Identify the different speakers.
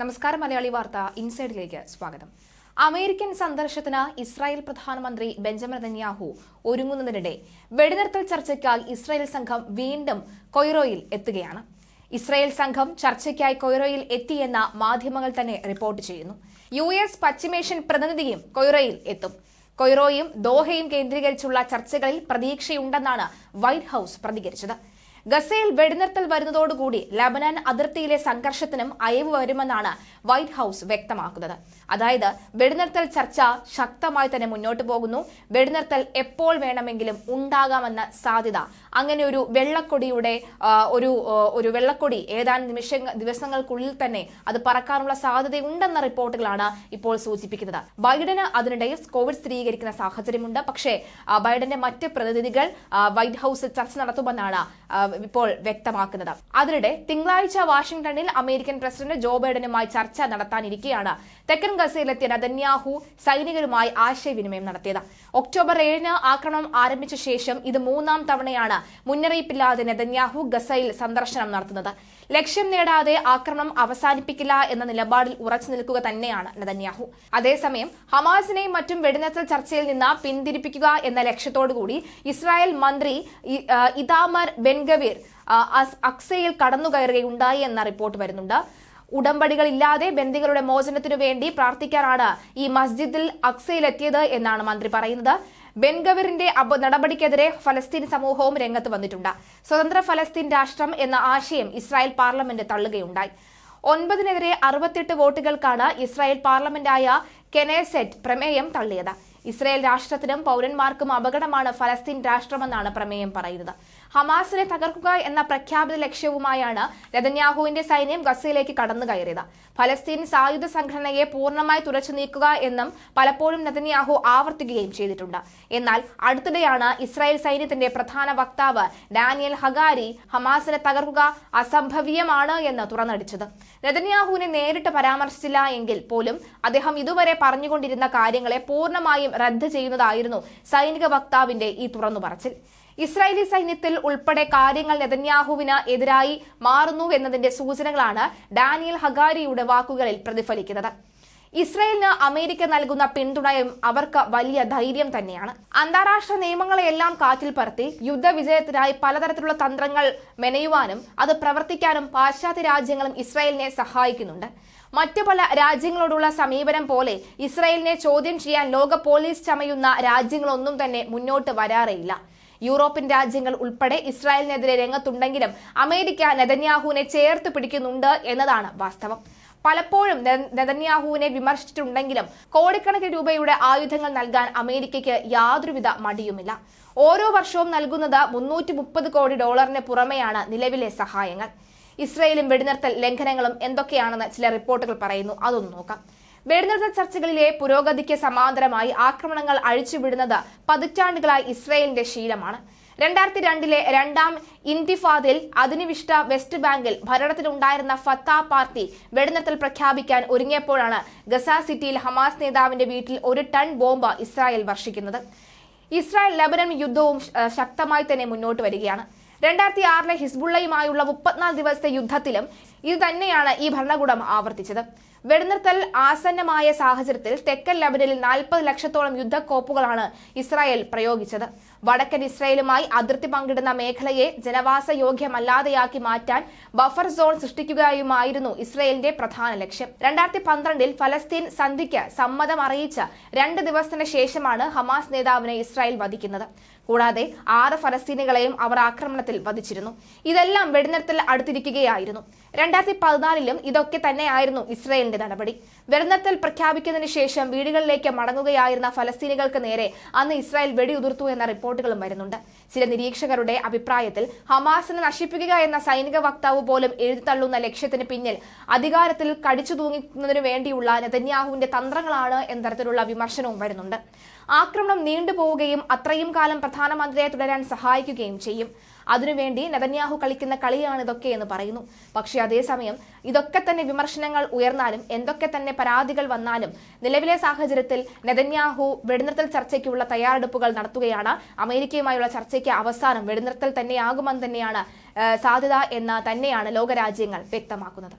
Speaker 1: നമസ്കാരം മലയാളി വാർത്ത ഇൻസൈഡിലേക്ക് സ്വാഗതം. അമേരിക്കൻ സന്ദർശനത്തിന് ഇസ്രായേൽ പ്രധാനമന്ത്രി ബെഞ്ചമിൻ നെതന്യാഹു ഒരുങ്ങുന്നതിനിടെ വെടിനിർത്തൽ ചർച്ചയ്ക്കായി ഇസ്രായേൽ സംഘം വീണ്ടും കൊയ്റോയിൽ എത്തുകയാണ്. ഇസ്രായേൽ സംഘം ചർച്ചയ്ക്കായി കൊയ്റോയിൽ എത്തിയെന്ന മാധ്യമങ്ങൾ തന്നെ റിപ്പോർട്ട് ചെയ്യുന്നു. യു എസ് പശ്ചിമേഷ്യൻ പ്രതിനിധിയും കൊയ്റോയിൽ എത്തും. കൊയ്റോയും ദോഹയും കേന്ദ്രീകരിച്ചുള്ള ചർച്ചകളിൽ പ്രതീക്ഷയുണ്ടെന്നാണ് വൈറ്റ് ഹൌസ് പ്രതികരിച്ചത്. ഗസയിൽ വെടിനിർത്തൽ വരുന്നതോടുകൂടി ലബനാൻ അതിർത്തിയിലെ സംഘർഷത്തിനും അയവ് വരുമെന്നാണ് വൈറ്റ് ഹൌസ് വ്യക്തമാക്കുന്നത്. അതായത് വെടിനിർത്തൽ ചർച്ച ശക്തമായി തന്നെ മുന്നോട്ട് പോകുന്നു. വെടിനിർത്തൽ എപ്പോൾ വേണമെങ്കിലും ഉണ്ടാകാമെന്ന സാധ്യത. അങ്ങനെ ഒരു വെള്ളക്കൊടിയുടെ ഒരു ഒരു വെള്ളക്കൊടി ഏതാനും നിമിഷ ദിവസങ്ങൾക്കുള്ളിൽ തന്നെ അത് പറക്കാനുള്ള സാധ്യതയുണ്ടെന്ന റിപ്പോർട്ടുകളാണ് ഇപ്പോൾ സൂചിപ്പിക്കുന്നത്. ബൈഡന് അതിനിടയിൽ കോവിഡ് സ്ഥിരീകരിക്കുന്ന സാഹചര്യമുണ്ട്. പക്ഷേ ബൈഡന്റെ മറ്റ് പ്രതിനിധികൾ വൈറ്റ് ഹൌസിൽ ചർച്ച നടത്തുമെന്നാണ് ഇപ്പോൾ വ്യക്തമാക്കുന്നത്. അതിനിടെ തിങ്കളാഴ്ച വാഷിംഗ്ടണിൽ അമേരിക്കൻ പ്രസിഡന്റ് ജോ ബൈഡനുമായി ചർച്ച നടത്താനിരിക്കെയാണ് തെക്കൻ ഗസയിലെത്തിയ നദന്യാഹു സൈനികരുമായി ആശയവിനിമയം നടത്തിയത്. ഒക്ടോബർ ഏഴിന് ആക്രമണം ആരംഭിച്ച ശേഷം ഇത് മൂന്നാം തവണയാണ് മുന്നറിയിപ്പില്ലാതെ നെതന്യാഹു ഗസയിൽ സന്ദർശനം നടത്തുന്നത്. ലക്ഷ്യം നേടാതെ ആക്രമണം അവസാനിപ്പിക്കില്ല എന്ന നിലപാടിൽ ഉറച്ചു നിൽക്കുക തന്നെയാണ് നെതന്യാഹു. അതേസമയം ഹമാസിനെയും മറ്റും വെടിനിർത്തൽ ചർച്ചയിൽ നിന്ന് പിന്തിരിപ്പിക്കുക എന്ന ലക്ഷ്യത്തോടുകൂടി ഇസ്രായേൽ മന്ത്രി ഇതാമർ ബെൻഗവീർ അസ്- അക്സയിൽ കടന്നുകയറുകയുണ്ടായി എന്ന റിപ്പോർട്ട് വരുന്നുണ്ട്. ഉടമ്പടികളില്ലാതെ ബന്ദികളുടെ മോചനത്തിനു വേണ്ടി പ്രാർത്ഥിക്കാനാണ് ഈ മസ്ജിദിൽ അക്സയിലെത്തിയത് എന്നാണ് മന്ത്രി പറയുന്നത്. ബെൻഗവറിന്റെ നടപടിക്കെതിരെ ഫലസ്തീൻ സമൂഹവും രംഗത്ത് വന്നിട്ടുണ്ട്. സ്വതന്ത്ര ഫലസ്തീൻ രാഷ്ട്രം എന്ന ആശയം ഇസ്രായേൽ പാർലമെന്റ് തള്ളുകയുണ്ടായി. ഒൻപതിനെതിരെ അറുപത്തെട്ട് വോട്ടുകൾക്കാണ് ഇസ്രായേൽ പാർലമെന്റായ കെനേസെറ്റ് പ്രമേയം തള്ളിയത്. ഇസ്രായേൽ രാഷ്ട്രത്തിനും പൗരന്മാർക്കും അപകടമാണ് ഫലസ്തീൻ രാഷ്ട്രമെന്നാണ് പ്രമേയം പറയുന്നത്. ഹമാസിനെ തകർക്കുക എന്ന പ്രഖ്യാപിത ലക്ഷ്യവുമായാണ് രതന്യാഹുവിന്റെ സൈന്യം ഗസയിലേക്ക് കടന്നു കയറിയത് ഫലസ്തീൻ സായുധ സംഘടനയെ പൂർണമായി തുറച്ചു നീക്കുക എന്നും പലപ്പോഴും നെതന്യാഹു ആവർത്തിക്കുകയും ചെയ്തിട്ടുണ്ട്. എന്നാൽ അടുത്തിടെയാണ് ഇസ്രായേൽ സൈന്യത്തിന്റെ പ്രധാന വക്താവ് ഡാനിയൽ ഹഗാരി ഹമാസിനെ തകർക്കുക അസംഭവ്യമാണ് എന്ന് തുറന്നടിച്ചത്. നെതന്യാഹുവിനെ നേരിട്ട് പരാമർശിച്ചില്ല എങ്കിൽ പോലും അദ്ദേഹം ഇതുവരെ പറഞ്ഞുകൊണ്ടിരുന്ന കാര്യങ്ങളെ പൂർണമായും റദ്ദ് ചെയ്യുന്നതായിരുന്നു സൈനിക വക്താവിന്റെ ഈ തുറന്നു പറച്ചിൽ. ഇസ്രായേലി സൈന്യത്തിൽ ഉൾപ്പെടെ കാര്യങ്ങൾ നെതന്യാഹുവിന് എതിരായി മാറുന്നു എന്നതിന്റെ സൂചനകളാണ് ഡാനിയൽ ഹഗാരിയുടെ വാക്കുകളിൽ പ്രതിഫലിക്കുന്നത്. ഇസ്രായേലിന് അമേരിക്ക നൽകുന്ന പിന്തുണയും അവർക്ക് വലിയ ധൈര്യം തന്നെയാണ്. അന്താരാഷ്ട്ര നിയമങ്ങളെയെല്ലാം കാറ്റിൽ പറത്തി യുദ്ധവിജയത്തിനായി പലതരത്തിലുള്ള തന്ത്രങ്ങൾ മെനയുവാനും അത് പ്രവർത്തിക്കാനും പാശ്ചാത്യ രാജ്യങ്ങളും ഇസ്രയേലിനെ സഹായിക്കുന്നുണ്ട്. മറ്റു പല രാജ്യങ്ങളോടുള്ള സമീപനം പോലെ ഇസ്രയേലിനെ ചോദ്യം ചെയ്യാൻ ലോക പോലീസ് ചമയുന്ന രാജ്യങ്ങളൊന്നും തന്നെ മുന്നോട്ട് വരാറേയില്ല. യൂറോപ്യൻ രാജ്യങ്ങൾ ഉൾപ്പെടെ ഇസ്രായേലിനെതിരെ രംഗത്തുണ്ടെങ്കിലും അമേരിക്ക നെതന്യാഹുവിനെ ചേർത്ത് പിടിക്കുന്നുണ്ട് എന്നതാണ് വാസ്തവം. പലപ്പോഴും നെതന്യാഹുവിനെ വിമർശിച്ചിട്ടുണ്ടെങ്കിലും കോടിക്കണക്കിന് രൂപയുടെ ആയുധങ്ങൾ നൽകാൻ അമേരിക്കയ്ക്ക് യാതൊരുവിധ മടിയുമില്ല. ഓരോ വർഷവും നൽകുന്നത് മുന്നൂറ്റി മുപ്പത് കോടി ഡോളറിന് പുറമെയാണ് നിലവിലെ സഹായങ്ങൾ. ഇസ്രയേലും വെടിനിർത്തൽ ലംഘനങ്ങളും എന്തൊക്കെയാണെന്ന് ചില റിപ്പോർട്ടുകൾ പറയുന്നു. അതൊന്ന് നോക്കാം. വെടിനിർത്തൽ ചർച്ചകളിലെ പുരോഗതിക്ക് സമാന്തരമായി ആക്രമണങ്ങൾ അഴിച്ചുവിടുന്നത് പതിറ്റാണ്ടുകളായി ഇസ്രയേലിന്റെ ശീലമാണ്. രണ്ടായിരത്തി രണ്ടിലെ രണ്ടാം ഇന്തിഫാദിൽ അധിനിവിഷ്ട വെസ്റ്റ് ബാങ്കിൽ ഭരണത്തിലുണ്ടായിരുന്ന ഫത്ത പാർട്ടി വെടിനിർത്തൽ പ്രഖ്യാപിക്കാൻ ഒരുങ്ങിയപ്പോഴാണ് ഗസ സിറ്റിയിൽ ഹമാസ് നേതാവിന്റെ വീട്ടിൽ ഒരു ടൺ ബോംബ് ഇസ്രായേൽ വർഷിക്കുന്നത്. ഇസ്രായേൽ ലബനൻ യുദ്ധവും ശക്തമായി തന്നെ മുന്നോട്ട് വരികയാണ്. രണ്ടായിരത്തി ആറിലെ ഹിസ്ബുള്ളയുമായുള്ള മുപ്പത്തിനാല് ദിവസത്തെ യുദ്ധത്തിലും ഇത് തന്നെയാണ് ഈ ഭരണകൂടം ആവർത്തിച്ചത്. വെടിനിർത്തൽ ആസന്നമായ സാഹചര്യത്തിൽ തെക്കൻ ലബനനിൽ നാൽപ്പത് ലക്ഷത്തോളം യുദ്ധക്കോപ്പുകളാണ് ഇസ്രായേൽ പ്രയോഗിച്ചത്. വടക്കൻ ഇസ്രായേലുമായി അതിർത്തി പങ്കിടുന്ന മേഖലയെ ജനവാസ യോഗ്യമല്ലാതെയാക്കി മാറ്റാൻ ബഫർ സോൺ സൃഷ്ടിക്കുകയുമായിരുന്നു ഇസ്രായേലിന്റെ പ്രധാന ലക്ഷ്യം. രണ്ടായിരത്തി പന്ത്രണ്ടിൽ ഫലസ്തീൻ സന്ധിക്ക് സമ്മതം അറിയിച്ച രണ്ട് ദിവസത്തിന് ശേഷമാണ് ഹമാസ് നേതാവിനെ ഇസ്രായേൽ വധിക്കുന്നത്. കൂടാതെ ആറ് ഫലസ്തീനികളെയും അവർ ആക്രമണത്തിൽ വധിച്ചിരുന്നു. ഇതെല്ലാം വെടിനിർത്തൽ അടുത്തിരിക്കുകയായിരുന്നു. രണ്ടായിരത്തി പതിനാലിലും ഇതൊക്കെ തന്നെയായിരുന്നു ഇസ്രയേലിന്റെ നടപടി. വെടിനിർത്തൽ പ്രഖ്യാപിക്കുന്നതിന് ശേഷം വീടുകളിലേക്ക് മടങ്ങുകയായിരുന്ന ഫലസ്തീനികൾക്ക് നേരെ അന്ന് ഇസ്രായേൽ വെടിയുതിർത്തു എന്ന റിപ്പോർട്ടുകളും വരുന്നുണ്ട്. ചില നിരീക്ഷകരുടെ അഭിപ്രായത്തിൽ ഹമാസിനെ നശിപ്പിക്കുക എന്ന സൈനിക വക്താവ് പോലും എഴുതിത്തള്ളുന്ന ലക്ഷ്യത്തിന് പിന്നിൽ അധികാരത്തിൽ കടിച്ചു തൂങ്ങിക്കുന്നതിനു വേണ്ടിയുള്ള നെതന്യാഹുവിന്റെ തന്ത്രങ്ങളാണ് എന്ന തരത്തിലുള്ള വിമർശനവും വരുന്നുണ്ട്. ആക്രമണം നീണ്ടുപോവുകയും അത്രയും കാലം പ്രധാനമന്ത്രിയെ തുടരാൻ സഹായിക്കുകയും ചെയ്യും. അതിനുവേണ്ടി നെതന്യാഹു കളിക്കുന്ന കളിയാണ് ഇതൊക്കെ എന്ന് പറയുന്നു. പക്ഷേ അതേസമയം ഇതൊക്കെ തന്നെ വിമർശനങ്ങൾ ഉയർന്നാലും എന്തൊക്കെ തന്നെ പരാതികൾ വന്നാലും നിലവിലെ സാഹചര്യത്തിൽ നെതന്യാഹു വെടിനിർത്തൽ ചർച്ചയ്ക്കുള്ള തയ്യാറെടുപ്പുകൾ നടത്തുകയാണ്. അമേരിക്കയുമായുള്ള ചർച്ചയ്ക്ക് അവസാനം വെടിനിർത്തൽ തന്നെയാകുമെന്ന് തന്നെയാണ് സാധ്യത എന്ന് തന്നെയാണ് ലോകരാജ്യങ്ങൾ വ്യക്തമാക്കുന്നത്.